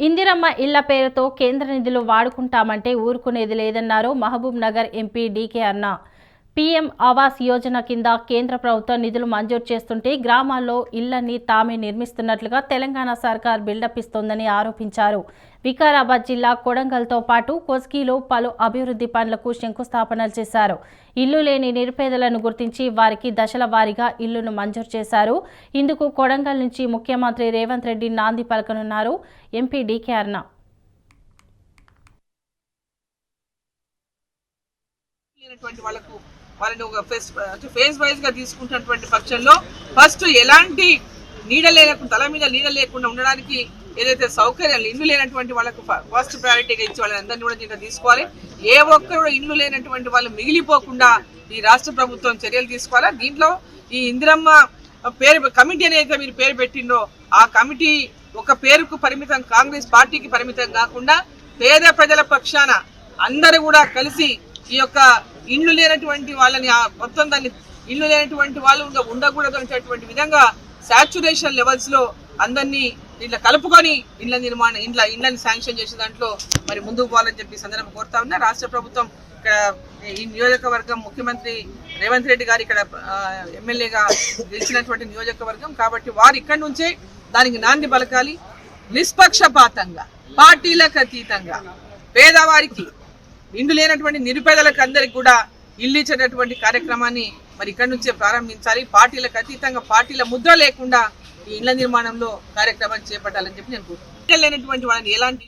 ఇందిరమ్మ ఇళ్ళ పేరుతో కేంద్ర నిధులు వాడుకుంటామంటే ఊరుకునేది లేదన్నారు మహబూబ్ నగర్ ఎంపీ డీకే అన్న. పీఎం ఆవాస్ యోజన కింద కేంద్ర ప్రభుత్వం నిధులు మంజూరు చేస్తుంటే గ్రామాల్లో ఇళ్ళన్నీ తామే నిర్మిస్తున్నట్లుగా తెలంగాణ సర్కార్ బిల్డప్ ఇస్తోందని ఆరోపించారు. వికారాబాద్ జిల్లా కొడంగల్తో పాటు కొస్కీలో పలు అభివృద్ధి పనులకు శంకుస్థాపనలు చేశారు. ఇల్లు లేని నిరుపేదలను గుర్తించి వారికి దశల వారీగా ఇల్లును మంజూరు చేశారు. ఇందుకు కొడంగల్ నుంచి ముఖ్యమంత్రి రేవంత్ రెడ్డి నాంది పలకనున్నారు. MP DK అర్ణ. వాళ్ళకు వాళ్ళని ఒక ఫేస్ అంటే ఫేజ్ వైజ్గా తీసుకుంటున్నటువంటి పక్షంలో ఫస్ట్ ఎలాంటి నీడ లేకుండా తల మీద నీడ లేకుండా ఉండడానికి ఏదైతే సౌకర్యాలు ఇల్లు లేనటువంటి వాళ్ళకు ఫస్ట్ ప్రయారిటీగా ఇచ్చి వాళ్ళని అందరినీ కూడా దీంట్లో తీసుకోవాలి. ఏ ఒక్కరు కూడా ఇల్లు లేనటువంటి వాళ్ళు మిగిలిపోకుండా ఈ రాష్ట్ర ప్రభుత్వం చర్యలు తీసుకోవాలా? దీంట్లో ఈ ఇందిరమ్మ పేరు కమిటీ అనేది మీరు పేరు పెట్టిండో ఆ కమిటీ ఒక పేరుకు పరిమితం కాంగ్రెస్ పార్టీకి పరిమితం కాకుండా పేద ప్రజల పక్షాన అందరూ కూడా కలిసి ఈ యొక్క ఇండ్లు లేనటువంటి వాళ్ళని మొత్తం దాన్ని ఇల్లు లేనటువంటి వాళ్ళు ఇంకా ఉండకూడదు అనేటటువంటి విధంగా సాచురేషన్ లెవెల్స్లో అందరినీ ఇట్లా కలుపుకొని ఇళ్ళ నిర్మాణ ఇండ్ల ఇండ్లని శాంక్షన్ చేసే దాంట్లో మరి ముందుకు పోవాలని చెప్పి సందర్భం కోరుతా ఉన్నా. రాష్ట్ర ప్రభుత్వం ఇక్కడ ఈ నియోజకవర్గం ముఖ్యమంత్రి రేవంత్ రెడ్డి గారు ఇక్కడ ఎమ్మెల్యేగా గెలిచినటువంటి నియోజకవర్గం కాబట్టి వారు ఇక్కడి నుంచే దానికి నాంది పలకాలి. నిష్పక్షపాతంగా పార్టీలకు అతీతంగా పేదవారికి ఇండ్లు లేనటువంటి నిరుపేదలకు అందరికి కూడా ఇల్లు ఇచ్చేటటువంటి కార్యక్రమాన్ని మరి ఇక్కడి నుంచే ప్రారంభించాలి పార్టీలకు అతీతంగా పార్టీల ముద్ర లేకుండా ఈ ఇళ్ళ నిర్మాణంలో కార్యక్రమాన్ని చేపట్టాలని చెప్పి నేను కోరుకుంటున్నాను. లేనటువంటి వాళ్ళని ఎలాంటి